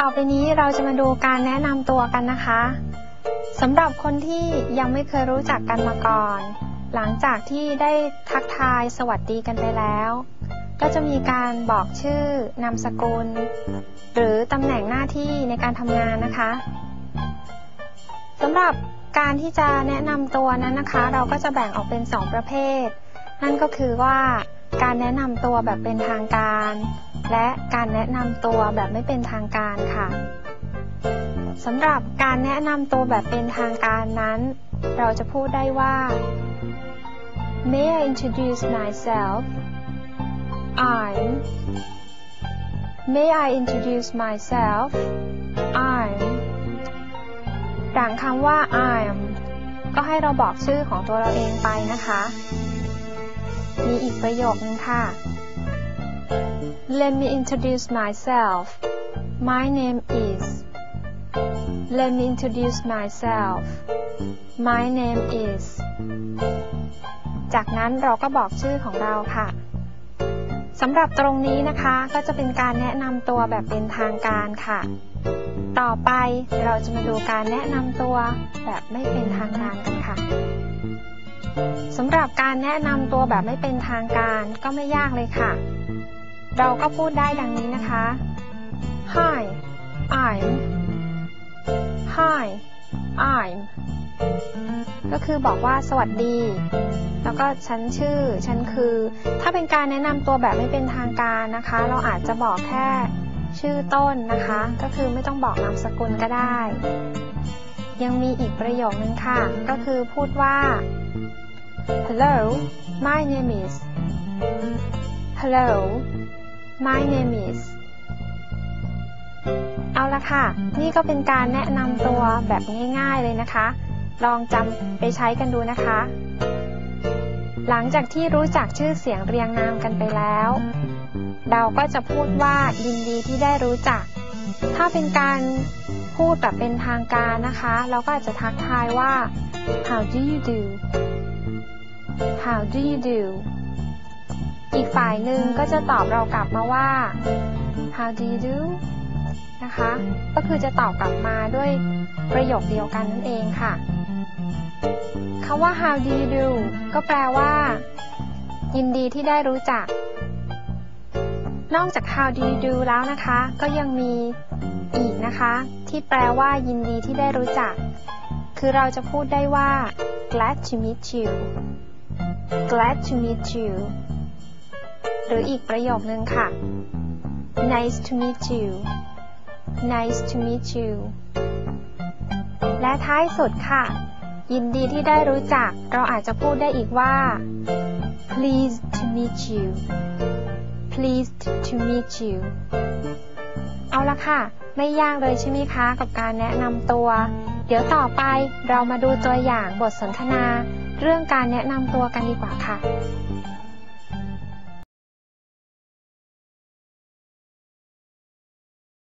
ต่อไปนี้เราจะมาดูการแนะนำตัวกันนะคะสำหรับคนที่ยังไม่เคยรู้จักกันมาก่อน หลังจากที่ได้ทักทายสวัสดีกันไปแล้ว ก็จะมีการบอกชื่อนามสกุล หรือตำแหน่งหน้าที่ในการทำงานนะคะสำหรับการที่จะแนะนำตัวนั้นนะคะ เราก็จะแบ่งออกเป็น 2 ประเภท นั่นก็คือว่าการแนะนำตัวแบบเป็นทางการ และการแนะนำตัวแบบไม่เป็นทางการค่ะสำหรับการแนะนำตัวแบบเป็นทางการนั้น เราจะพูดได้ว่า May I introduce myself I'm May I introduce myself I'm หลังคำว่า I'm ก็ให้เราบอกชื่อของตัวเราเองไปนะคะ มีอีกประโยคนึงค่ะ Let me introduce myself My name is Let me introduce myself My name is จากนั้นเราก็บอกชื่อของเราค่ะสำหรับตรงนี้นะคะก็จะเป็นการแนะนำตัวแบบเป็นทางการค่ะ ต่อไปเราจะมาดูการแนะนำตัวแบบไม่เป็นทางการกันค่ะสำหรับการแนะนำตัวแบบไม่เป็นทางการก็ไม่ยากเลยค่ะ เราก็พูดได้ดังนี้นะคะ Hi I'm Hi I'm ก็คือบอกว่าสวัสดี แล้วก็ฉันชื่อ ฉันคือ ถ้าเป็นการแนะนำตัวแบบไม่เป็นทางการนะคะ เราอาจจะบอกแค่ชื่อต้นนะคะ ก็คือไม่ต้องบอกนามสกุลก็ได้ ยังมีอีกประโยคนึงค่ะ ก็คือพูดว่า Hello my name is Hello my name is เอาละค่ะ นี่ก็เป็นการแนะนำตัวแบบง่ายๆเลยนะคะ ลองจำไปใช้กันดูนะคะ หลังจากที่รู้จักชื่อเสียงเรียงนามกันไปแล้ว เราก็จะพูดว่ายินดีที่ได้รู้จัก ถ้าเป็นการพูดแบบเป็นทางการนะคะ เราก็อาจจะทักทายว่า how do you do how do you do อีกฝ่ายหนึ่งก็จะตอบเรากลับมาว่า how do you do นะคะ ก็คือจะตอบกลับมาด้วยประโยคเดียวกันนั่นเองค่ะคำว่า how do you do ก็แปลว่า ยินดีที่ได้รู้จัก นอกจาก how do you do แล้วนะคะ ก็ยังมีอีกนะคะ ที่แปลว่า ยินดีที่ได้รู้จัก คือเราจะพูดได้ว่า glad to meet you glad to meet you หรืออีกประโยคนึงค่ะ nice to meet you nice to meet you และท้ายสุดค่ะ ยินดีที่ได้รู้จัก เราอาจจะพูดได้อีกว่า pleased to meet you pleased to meet you เอาละค่ะ ไม่ยากเลยใช่ไหมคะ กับการแนะนำตัว เดี๋ยวต่อไปเรามาดูตัวอย่างบทสนทนา เรื่องการแนะนำตัวกันดีกว่าค่ะ